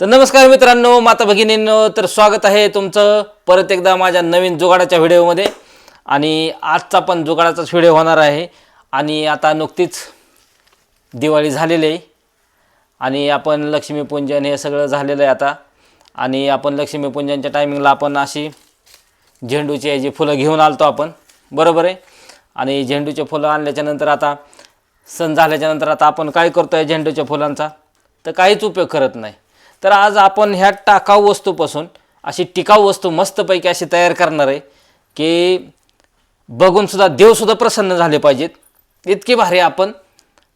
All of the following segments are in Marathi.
तर नमस्कार मित्रांनो माता भगिनींनो तर स्वागत आहे तुमचं परत एकदा माझ्या नवीन जुगाडाच्या व्हिडिओमध्ये. आणि आजचा पण जुगाडाचाच व्हिडिओ होणार आहे. आणि आता नुकतीच दिवाळी झालेली आहे. आणि आपण लक्ष्मीपूजन हे सगळं झालेलं आहे आता. आणि आपण लक्ष्मीपूजनच्या टायमिंगला आपण अशी झेंडूची याची फुलं घेऊन आलतो आपण. बरोबर आहे? आणि झेंडूचे फुलं आणल्याच्यानंतर आता सण झाल्याच्यानंतर आता आपण काय करतो आहे झेंडूच्या फुलांचा? तर काहीच उपयोग करत नाही. तर आज आपण ह्या टाकाऊ वस्तूपासून अशी टिकाऊ वस्तू मस्तपैकी अशी तयार करणार आहे की बघूनसुद्धा देवसुद्धा प्रसन्न झाले पाहिजेत. इतकी भारी आपण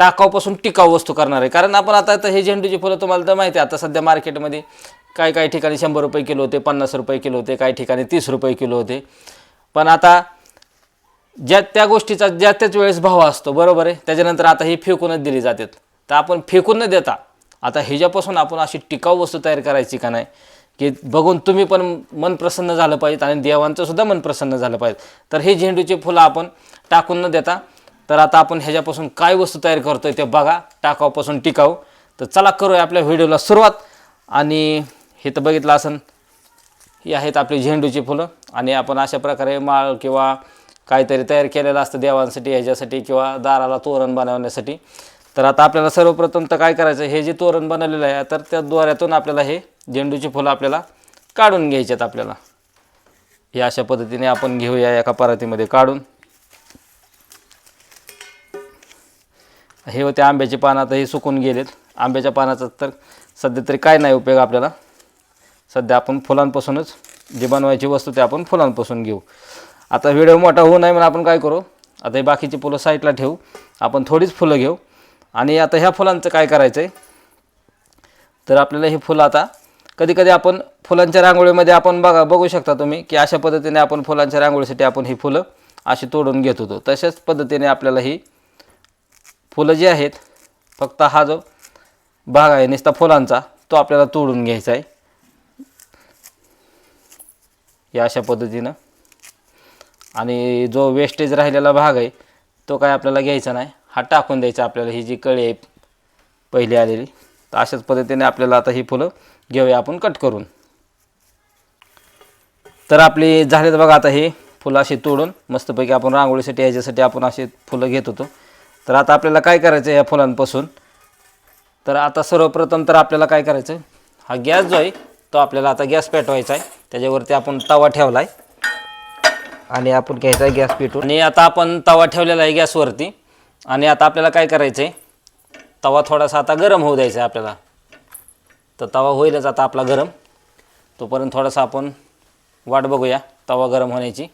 टाकाऊपासून टिकाऊ वस्तू करणार आहे. कारण आपण आता आता हे झेंडूची फुलं तुम्हाला तर माहिती आहे आता सध्या मार्केटमध्ये काही काही ठिकाणी शंभर रुपये किलो होते पन्नास रुपये किलो होते काही ठिकाणी तीस रुपये किलो होते. पण आता ज्या त्या गोष्टीचा ज्या त्याच वेळेस भाव असतो बरोबर आहे? त्याच्यानंतर आता ही फेकूनच दिली जातात. तर आपण फेकून न देता आता ह्याच्यापासून आपण अशी टिकाऊ वस्तू तयार करायची का नाही? की बघून तुम्ही पण मन प्रसन्न झालं पाहिजे आणि देवांचं सुद्धा मन प्रसन्न झालं पाहिजे. तर हे झेंडूचे फुलं आपण टाकून न देता तर आता आपण ह्याच्यापासून काय वस्तू तयार करतोय ते बघा टाकावपासून टिकाऊ. तर चला करूया आपल्या व्हिडिओला सुरुवात. आणि हे तर बघितलं असन ही आहेत आपली झेंडूची फुलं. आणि आपण अशा प्रकारे माळ किंवा काहीतरी तयार केलेलं असतं देवांसाठी ह्याच्यासाठी किंवा दाराला तोरण बनवण्यासाठी. तर आता आपल्याला सर्वप्रथम तर काय करायचं हे जे तोरण बनवलेलं आहे तर त्या द्वारातून आपल्याला हे झेंडूची फुलं आपल्याला काढून घ्यायच्यात आपल्याला. हे अशा पद्धतीने आपण घेऊया एका परातीमध्ये काढून. हे होते आंब्याचे पानं आता हे सुकून गेलेत. आंब्याच्या पानाचा तर सध्या तरी काय नाही उपयोग आपल्याला. सध्या आपण फुलांपासूनच जे बनवायची वस्तू ते आपण फुलांपासून घेऊ. आता व्हिडिओ मोठा होऊ नये म्हणून आपण काय करू आता हे बाकीची फुलं साईडला ठेवू. आपण थोडीच फुलं घेऊ. आणि आता ह्या फुलांचं काय करायचं आहे तर आपल्याला ही फुलं आता कधी कधी आपण फुलांच्या रांगोळीमध्ये आपण बघा बघू शकता तुम्ही की अशा पद्धतीने आपण फुलांच्या रांगोळीसाठी आपण ही फुलं अशी तोडून घेत होतो. तशाच पद्धतीने आपल्याला ही फुलं जी आहेत फक्त हा जो भाग आहे नुसता फुलांचा तो आपल्याला तोडून घ्यायचा आहे. या अशा पद्धतीनं. आणि जो वेस्टेज राहिलेला भाग आहे तो काय आपल्याला घ्यायचा नाही. हा टाकून द्यायचा आपल्याला ही जी कळी आहे पहिली आलेली तर अशाच पद्धतीने आपल्याला आता ही फुलं घेऊया आपण कट करून. तर आपली झालेत बघा आता हे फुलं अशी तोडून मस्तपैकी आपण रांगोळीसाठी याच्यासाठी आपण अशी फुलं घेत होतो. तर आता आपल्याला काय करायचं आहे या फुलांपासून? तर आता सर्वप्रथम तर आपल्याला काय करायचं? आहे हा गॅस जो आहे तो आपल्याला आता गॅस पेटवायचा आहे. त्याच्यावरती आपण तवा ठेवला आहे आणि आपण घ्यायचा आहे गॅस पेटवून. आणि आता आपण तवा ठेवलेला आहे गॅसवरती. आणि आता आपल्याला काय करायचं आहे तवा थोडासा आता गरम होऊ द्यायचा आहे आपल्याला. तर तवा होईलच आता आपला गरम. तोपर्यंत थोडासा आपण वाट बघूया तवा गरम होण्याची.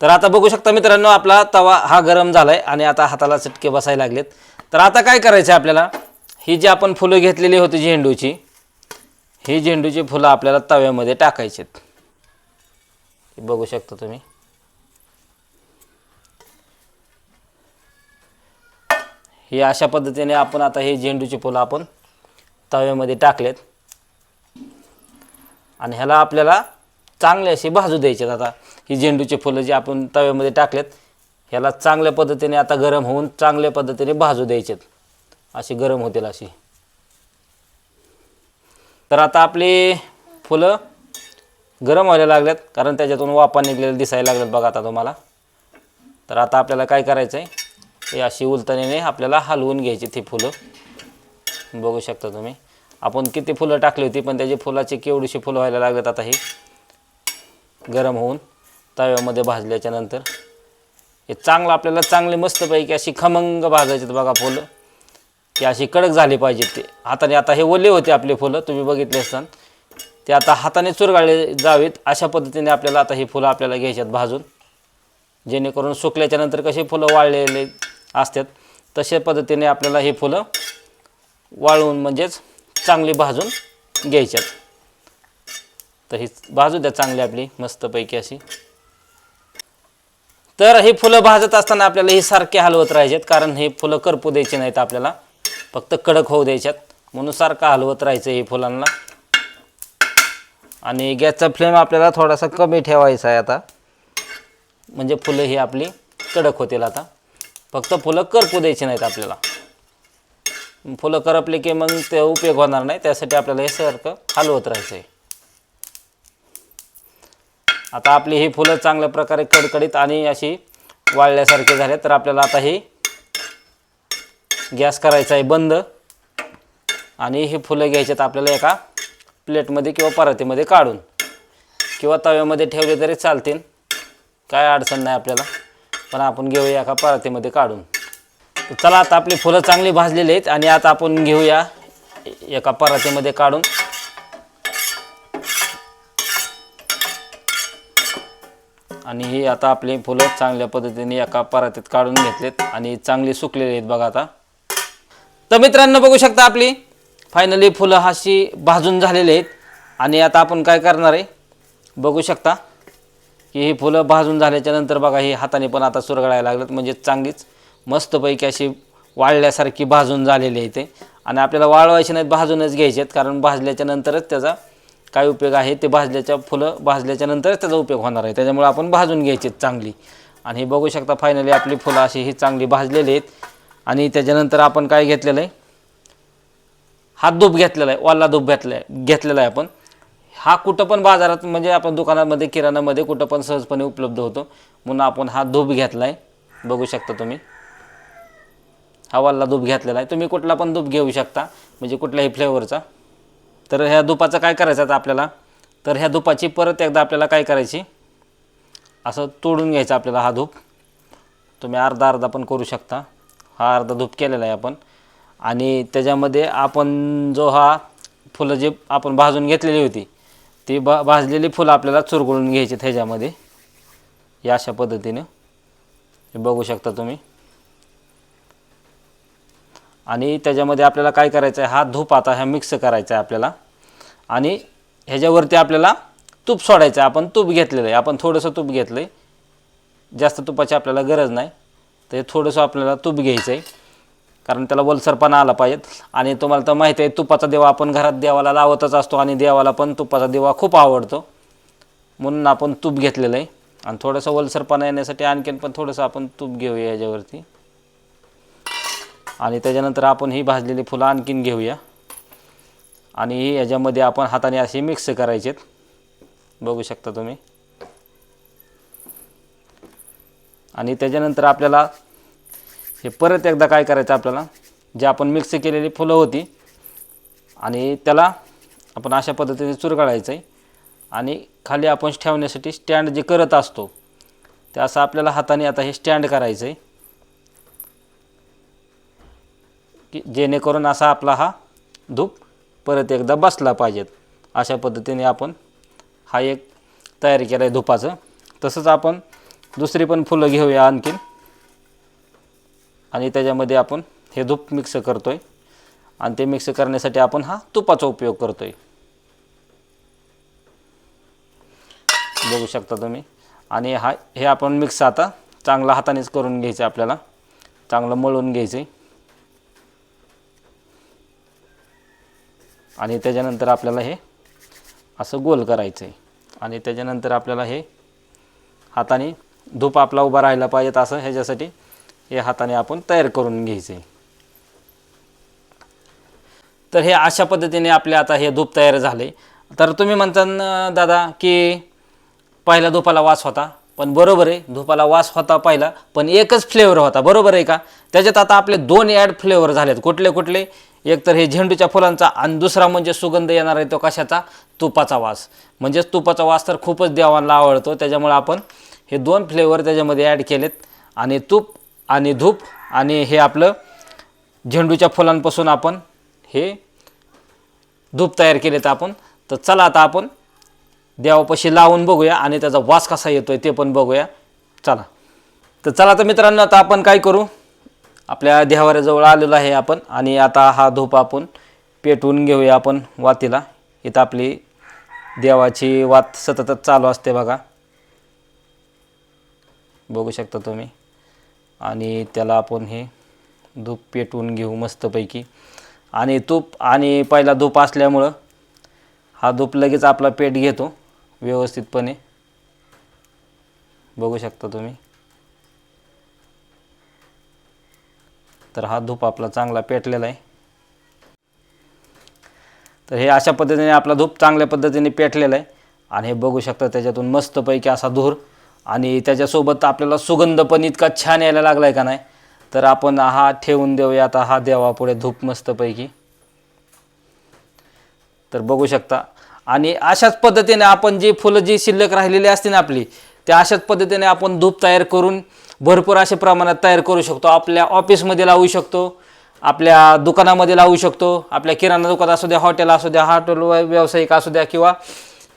तर आता बघू शकता मित्रांनो आपला तवा हा गरम झाला आहे आणि आता हाताला चटके बसायला लागलेत. तर आता काय करायचं आहे आपल्याला? ही जी आपण फुलं घेतलेली होती झेंडूची ही झेंडूची फुलं आपल्याला तव्यामध्ये टाकायची आहेत बघू शकता तुम्ही. हे अशा पद्धतीने आपण आता हे झेंडूची फुलं आपण तव्यामध्ये टाकलेत. आणि ह्याला आपल्याला चांगले असे भाजू द्यायचे आता. ही झेंडूची फुलं जी आपण तव्यामध्ये टाकलेत ह्याला चांगल्या पद्धतीने आता गरम होऊन चांगल्या पद्धतीने भाजू द्यायचेत. अशी गरम होतील अशी. तर आता आपली फुलं गरम व्हायला लागल्यात कारण त्याच्यातून वापा निघलेलं दिसायला लागल्यात बघा आता तुम्हाला. तर आता आपल्याला काय करायचं आहे अशी उलतणीने आपल्याला हलवून घ्यायची ती फुलं. बघू शकता तुम्ही. आपण किती फुलं टाकली होती पण त्याची फुलाची केवढीशी फुलं व्हायला लागत आता ही. गरम होऊन तव्यामध्ये भाजल्याच्या नंतर. हे चांगलं आपल्याला चांगली मस्तपैकी अशी खमंग भाजायची बघा फुलं. ती अशी कडक झाली पाहिजेत ते. हाताने आता हे ओले होते आपले फुलं तुम्ही बघितले असताना. ते आता हाताने चुरगाळले जावेत अशा पद्धतीने आपल्याला आता ही फुलं आपल्याला घ्यायच्यात भाजून. जेणेकरून सुकल्याच्या नंतर कसे फुलं वाळलेले असतात. तशा पद्धतीने आपल्याला हे फुलं वाळवून म्हणजेच चांगली भाजून घ्यायच्यात. तर ही भाजू द्या चांगली आपली मस्तपैकी अशी. तर ही फुलं भाजत असताना आपल्याला ही सारखे हलवत राहायच्यात कारण हे फुलं करपू द्यायची नाहीत आपल्याला. फक्त कडक होऊ द्यायच्यात. म्हणून सारखं हलवत राहायचं हे फुलांना. आणि गॅसचा फ्लेम आपल्याला थोडासा कमी ठेवायचा आहे आता. म्हणजे फुलं ही आपली कडक होतील आता. फक्त फुलं करपू द्यायची नाहीत आपल्याला. फुलं करपले की मग ते उपयोग होणार नाही त्यासाठी आपल्याला हे सारखं हलवत राहायचं आहे आता आपली ही फुलं चांगल्या प्रकारे कडकडीत आणि अशी वाळल्यासारखी झाले तर आपल्याला आता ही गॅस करायचा आहे बंद. आणि ही फुलं घ्यायची आपल्याला एका प्लेटमध्ये किंवा परातीमध्ये काढून. किंवा तव्यामध्ये ठेवले तरी चालतील. काय अडचण नाही आपल्याला. पण आपण घेऊया एका परातीमध्ये काढून. तर चला आता आपली फुलं चांगली भाजलेली आहेत आणि आता आपण घेऊया एका परातीमध्ये काढून. आणि ही आता आपली फुलं चांगल्या पद्धतीने एका परातीत काढून घेतलेत आणि चांगली सुकलेली आहेत बघा आता. तर मित्रांनो बघू शकता आपली फायनली फुलं अशी भाजून झालेली आहेत. आणि आता आपण काय करणार आहे? बघू शकता. की ही फुलं भाजून झाल्याच्यानंतर बघा ही हाताने पण आता सुरगळायला लागलं म्हणजे चांगलीच मस्तपैकी अशी वाळल्यासारखी भाजून झालेली आहे ते. आणि आपल्याला वाळवायची नाहीत भाजूनच घ्यायचे आहेत कारण भाजल्याच्या नंतरच त्याचा काय उपयोग आहे? ते भाजल्याच्या फुलं भाजल्याच्या नंतरच त्याचा उपयोग होणार आहे. त्याच्यामुळे आपण भाजून घ्यायची आहेत चांगली. आणि हे बघू शकता फायनली आपली फुलं अशी ही चांगली भाजलेली आहेत. आणि त्याच्यानंतर आपण काय घेतलेलं आहे? हात धूप घेतलेला आहे ओला धूप घेतला आहे घेतलेला आहे आपण. हा कुठं पण बाजारात म्हणजे आपण दुकानामध्ये किराणामध्ये कुठं पण सहजपणे उपलब्ध होतो. म्हणून आपण हा धूप घेतला आहे बघू शकता तुम्ही. हा वाला धूप घेतलेला आहे. तुम्ही कुठला पण धूप घेऊ शकता म्हणजे कुठल्याही फ्लेवरचा तर ह्या धुपाचं काय करायचं आता आपल्याला? तर ह्या धुपाची परत एकदा आपल्याला काय करायची? असं तोडून घ्यायचं आपल्याला हा धूप. तुम्ही अर्धा अर्धा पण करू शकता. हा अर्धा धूप केलेला आहे आपण. आणि त्याच्यामध्ये आपण जो हा फुलं जे आपण भाजून घेतलेली होती ती भा भाजलेली फुलं आपल्याला चुरगळून घ्यायची ह्याच्यामध्ये. या अशा पद्धतीनं. बघू शकता तुम्ही. आणि त्याच्यामध्ये आपल्याला काय करायचं आहे? हा धूप आता ह्या मिक्स करायचा आहे आपल्याला. आणि ह्याच्यावरती आपल्याला तूप सोडायचं आहे. आपण तूप घेतलेलं आहे. आपण थोडंसं तूप घेतलं आहे जास्त तुपाची आपल्याला गरज नाही. तर थोडंसं आपल्याला तूप घ्यायचं आहे कारण त्याला वलसरपणा आला पाहिजेत आणि तुम्हाला तर माहिती आहे तुपाचा देवा आपण घरात देवाला लावतच असतो आणि देवाला पण तुपाचा देवा खूप आवडतो. म्हणून आपण तूप घेतलेलं आहे. आणि थोडंसं वलसरपणा येण्यासाठी आणखीन पण थोडंसं आपण तूप घेऊया याच्यावरती. आणि त्याच्यानंतर आपण ही भाजलेली फुलं आणखीन घेऊया. आणि ही याच्यामध्ये आपण हाताने असे मिक्स करायचेत बघू शकता तुम्ही. आणि त्याच्यानंतर आपल्याला हे परत एकदा काय करायचं आपल्याला? जे आपण मिक्स केलेली फुलं होती आणि त्याला आपण अशा पद्धतीने चुरगाळायचं आहे आणि खाली आपण ठेवण्यासाठी स्टँड जे करत असतो ते असं आपल्याला हाताने आता हे स्टँड करायचं आहे की जेणेकरून असा आपला हा धूप परत एकदा बसला पाहिजेत अशा पद्धतीने आपण हा एक तयारी केला आहे धुपाचं. तसंच आपण दुसरी पण फुलं घेऊया आणखीन. आणि त्याच्यामध्ये आपण हे धूप मिक्स करतो आहे आणि ते मिक्स करण्यासाठी आपण हा तुपाचा उपयोग करतो आहे बघू शकता तुम्ही. आणि हा हे आपण मिक्स आता चांगला हातानेच करून घ्यायचं आपल्याला. चांगलं मळून घ्यायचं. आहे आणि त्याच्यानंतर आपल्याला हे असं गोल करायचं आहे आणि त्याच्यानंतर आपल्याला हे हाताने धूप आपला उभा राहिला पाहिजेत असं ह्याच्यासाठी हे हाताने आपण तयार करून घ्यायचे. तर हे अशा पद्धतीने आपले आता हे धूप तयार झाले. तर तुम्ही म्हणता दादा की पहिला धुपाला वास होता पण बरोबर आहे धुपाला वास होता पहिला पण एकच फ्लेवर होता बरोबर आहे का? त्याच्यात आता आपले दोन ॲड फ्लेवर झालेत कुठले कुठले? एक तर हे झेंडूच्या फुलांचा आणि दुसरा म्हणजे सुगंध येणार आहे तो कशाचा? तुपाचा वास. म्हणजेच तुपाचा वास तर खूपच देवांना आवडतो त्याच्यामुळे आपण हे दोन फ्लेवर त्याच्यामध्ये ॲड केलेत. आणि तूप आणि धूप आणि हे आपलं झेंडूच्या फुलांपासून आपण हे धूप तयार केलेत आपण. तर चला आता आपण देवापाशी लावून बघूया आणि त्याचा वास कसा येतो आहे ते पण बघूया. चला. तर चला तर मित्रांनो आता आपण काय करू? आपल्या देवाऱ्याजवळ आलेलो आहे आपण आणि आता हा धूप आपण पेटवून घेऊया आपण वातीला. इथं आपली देवाची वात सततच चालू असते बघा. बघू शकता तुम्ही. आणि त्याला आपण हे धूप पेटवून घेऊ मस्तपैकी. आणि तूप आणि पहिला धूप असल्यामुळं हा धूप लगेच आपला पेट घेतो व्यवस्थितपणे. बघू शकता तुम्ही. तर हा धूप आपला चांगला पेटलेला आहे. तर हे अशा पद्धतीने आपला धूप चांगल्या पद्धतीने पेटलेला आहे. आणि हे बघू शकता त्याच्यातून मस्तपैकी असा धूर आणि त्याच्यासोबत आपल्याला सुगंध पण इतका छान यायला लागला आहे का नाही? तर आपण हा ठेवून देऊया. आता हा देवा पुढे धूप मस्तपैकी. तर बघू शकता. आणि अशाच पद्धतीने आपण जी फुलं जी शिल्लक राहिलेली असते ना आपली त्या अशाच पद्धतीने आपण धूप तयार करून भरपूर अशा प्रमाणात तयार करू शकतो. आपल्या ऑफिसमध्ये लावू शकतो आपल्या दुकानामध्ये लावू शकतो आपल्या किराणा दुकान असू द्या हॉटेल असू द्या हॉटेल व्यावसायिक असू द्या किंवा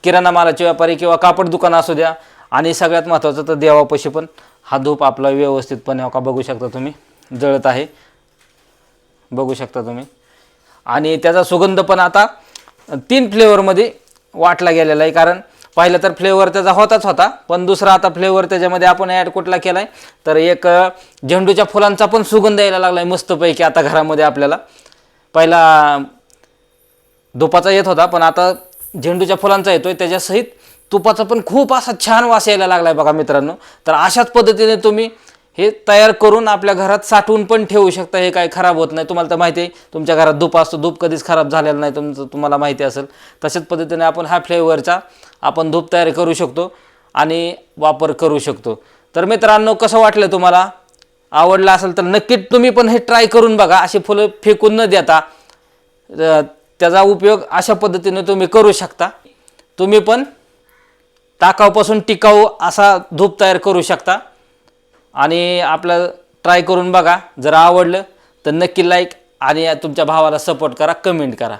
किराणा मालाचे व्यापारी किंवा कापड दुकान असू द्या आणि सगळ्यात महत्त्वाचं तर देवापाशी पण हा धूप आपला व्यवस्थितपणे हो का बघू शकता तुम्ही. जळत आहे. बघू शकता तुम्ही. आणि त्याचा सुगंध पण आता तीन फ्लेवरमध्ये वाटला गेलेला आहे. कारण पहिलं तर फ्लेवर त्याचा होताच होता. पण दुसरा आता फ्लेवर त्याच्यामध्ये आपण ॲड कुठला केला आहे तर एक झेंडूच्या फुलांचा पण सुगंध यायला लागला आहे मस्तपैकी आता घरामध्ये आपल्याला. पहिला धुपाचा येत होता. पण आता झेंडूच्या फुलांचा येतो आहे त्याच्यासहित तुपाचा पण खूप असा छान वास यायला लागला आहे बघा मित्रांनो. तर अशाच पद्धतीने तुम्ही हे तयार करून आपल्या घरात साठवून पण ठेवू शकता. हे काय खराब होत नाही. तुम्हाला तर माहिती आहे तुमच्या घरात धूप असतो धूप कधीच खराब झालेला नाही तुमचं तुम्हाला माहिती असेल. तशाच पद्धतीने आपण हा फ्लेवरचा आपण धूप तयार करू शकतो आणि वापर करू शकतो. तर मित्रांनो कसं वाटलं तुम्हाला? आवडलं असेल तर नक्कीच तुम्ही पण हे ट्राय करून बघा. अशी फुलं फेकून न देता त्याचा उपयोग अशा पद्धतीने तुम्ही करू शकता. तुम्ही पण टाकाऊपासून टिकाऊ असा धूप तयार करू शकता. आणि आपलं ट्राय करून बघा जर आवडलं तर नक्की लाईक आणि तुमच्या भावाला सपोर्ट करा कमेंट करा.